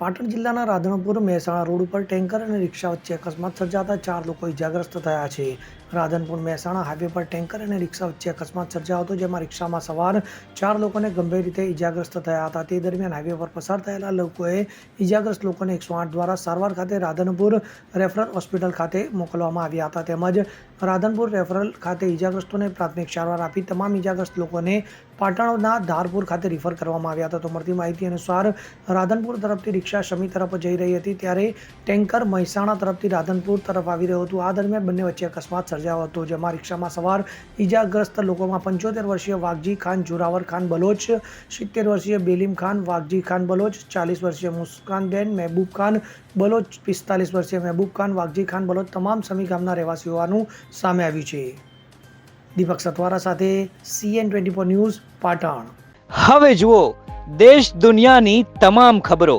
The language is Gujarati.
પાટણ જિલ્લાના રાધનપુર મહેસાણા રોડ ઉપર ટેન્કર અને રિક્ષા વચ્ચે અકસ્માત સર્જાતા ચાર લોકો ઇજાગ્રસ્ત થયા છે. રાધનપુર મહેસાણા હાઈવે પર ટેન્કર અને રિક્ષા વચ્ચે અકસ્માત સર્જાયો હતો, જેમાં રિક્ષામાં સવાર ચાર લોકોને ગંભીર રીતે ઇજાગ્રસ્ત થયા હતા. તે દરમિયાન હાઈવે પર પસાર થયેલા લોકોએ ઇજાગ્રસ્ત લોકોને એકસો આઠ દ્વારા સારવાર ખાતે રાધનપુર રેફરલ હોસ્પિટલ ખાતે મોકલવામાં આવ્યા હતા. તેમજ રાધનપુર રેફરલ ખાતે ઇજાગ્રસ્તોને પ્રાથમિક સારવાર આપી તમામ ઇજાગ્રસ્ત લોકોને પાટણના ધારપુર ખાતે રિફર કરવામાં આવ્યા હતા. તો મળતી માહિતી અનુસાર રાધનપુર તરફથી રિક્ષા શમી તરફ જઈ રહી હતી ત્યારે ટેન્કર મહેસાણા તરફથી રાધનપુર તરફ આવી રહ્યું હતું. આ દરમિયાન બંને વચ્ચે અકસ્માત સર્જાયો હતો, જેમાં રિક્ષામાં સવાર ઇજાગ્રસ્ત લોકોમાં પંચોતેર વર્ષીય વાઘજી ખાન, જોરાવર ખાન બલોચ, સિત્તેર વર્ષીય બેલીમ ખાન, વાઘજી ખાન બલોચ, ચાલીસ વર્ષીય મુસ્કાનબેન મહેબૂબ ખાન બલોચ, પિસ્તાલીસ વર્ષીય મહેબૂબ ખાન, વાઘજી ખાન બલોચ તમામ સમી ગામના રહેવાસી હોવાનું સામે આવ્યું છે. દીપક સતવારા સાથે CN twenty four news Patan. હવે જુઓ, દેશ દુનિયાની તમામ ખબરો.